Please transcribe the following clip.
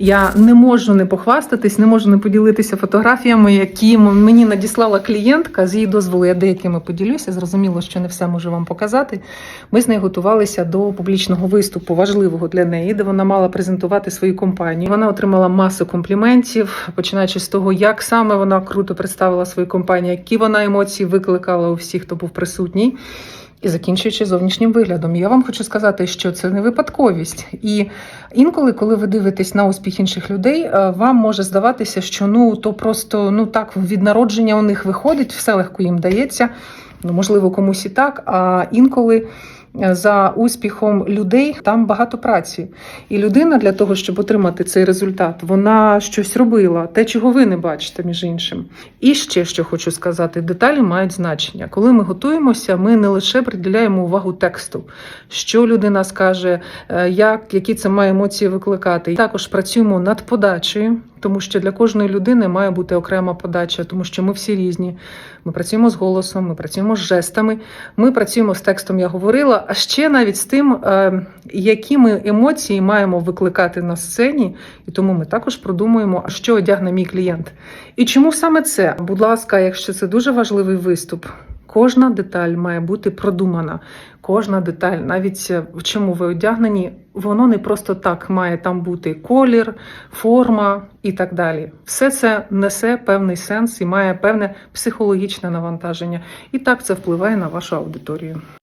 Я не можу не похвастатись, не можу не поділитися фотографіями, які мені надіслала клієнтка. З її дозволу я деякими поділюся. Зрозуміло, що не все можу вам показати. Ми з нею готувалися до публічного виступу, важливого для неї, де вона мала презентувати свою компанію. Вона отримала масу компліментів, починаючи з того, як саме вона круто представила свою компанію, які вона емоції викликала у всіх, хто був присутній. І закінчуючи зовнішнім виглядом, я вам хочу сказати, що це не випадковість. І інколи, коли ви дивитесь на успіх інших людей, е, вам може здаватися, що ну то просто ну так від народження у них виходить, все легко їм дається. Ну можливо, комусь і так. А інколи за успіхом людей там багато праці. І людина для того, щоб отримати цей результат, вона щось робила, те, чого ви не бачите, між іншим. І ще що хочу сказати: деталі мають значення. Коли ми готуємося, ми не лише приділяємо увагу тексту, що людина скаже, е, як, які це має емоції викликати. Також працюємо над подачею, тому що для кожної людини має бути окрема подача, тому що ми всі різні. Ми працюємо з голосом, ми працюємо з жестами, ми працюємо з текстом, я говорила, а ще навіть з тим, е, які ми емоції маємо викликати на сцені, і тому ми також продумуємо, що одягне мій клієнт. І чому саме це? Будь ласка, якщо це дуже важливий виступ, кожна деталь має бути продумана. Кожна деталь, навіть е, в чому ви одягнені, воно не просто так має там бути колір, форма і так далі. Все це несе певний сенс і має певне психологічне навантаження. І так це впливає на вашу аудиторію.